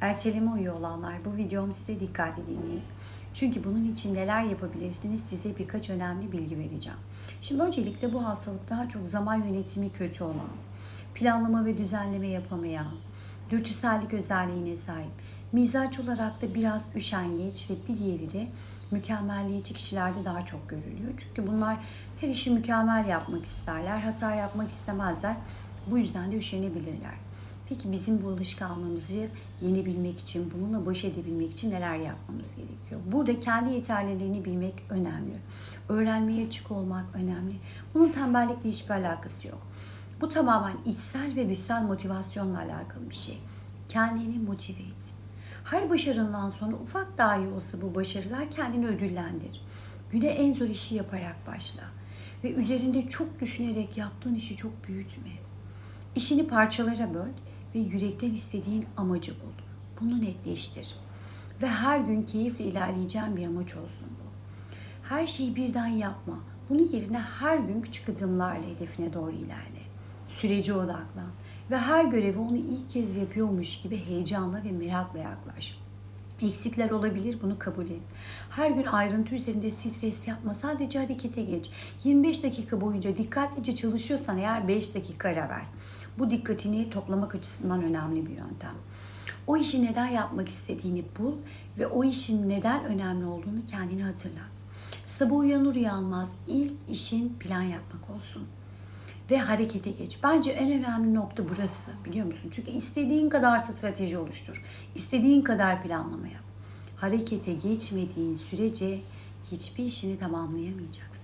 Erteleme uyuyor olanlar bu videom size dikkat dinleyin. Çünkü bunun için neler yapabilirsiniz size birkaç önemli bilgi vereceğim. Şimdi öncelikle bu hastalık daha çok zaman yönetimi kötü olan, planlama ve düzenleme yapamayan, dürtüsellik özelliğine sahip, mizaç olarak da biraz üşengeç ve bir diğeri de mükemmelliyetçi kişilerde daha çok görülüyor. Çünkü bunlar her işi mükemmel yapmak isterler, hata yapmak istemezler. Bu yüzden de üşenebilirler. Peki bizim bu alışkanlığımızı yenebilmek için, bununla baş edebilmek için neler yapmamız gerekiyor? Burada kendi yeterliliğini bilmek önemli. Öğrenmeye açık olmak önemli. Bunun tembellikle hiçbir alakası yok. Bu tamamen içsel ve dışsal motivasyonla alakalı bir şey. Kendini motive et. Her başarından sonra ufak dahi olsa bu başarılar kendini ödüllendir. Güne en zor işi yaparak başla. Ve üzerinde çok düşünerek yaptığın işi çok büyütme. İşini parçalara böl ve yürekten istediğin amacı bul. Bunu netleştir. Ve her gün keyifle ilerleyeceğin bir amaç olsun bu. Her şeyi birden yapma. Bunun yerine her gün küçük adımlarla hedefine doğru ilerle. Sürece odaklan ve her görevi onu ilk kez yapıyormuş gibi heyecanla ve merakla yaklaş. Eksikler olabilir bunu kabul et. Her gün ayrıntı üzerinde stres yapma. Sadece harekete geç. 25 dakika boyunca dikkatlice çalışıyorsan eğer 5 dakika ara ver. Bu dikkatini toplamak açısından önemli bir yöntem. O işi neden yapmak istediğini bul ve o işin neden önemli olduğunu kendine hatırlat. Sabah uyanır uyanmaz ilk işin plan yapmak olsun ve harekete geç. Bence en önemli nokta burası biliyor musun? Çünkü istediğin kadar strateji oluştur. istediğin kadar planlama yap. Harekete geçmediğin sürece hiçbir işini tamamlayamayacaksın.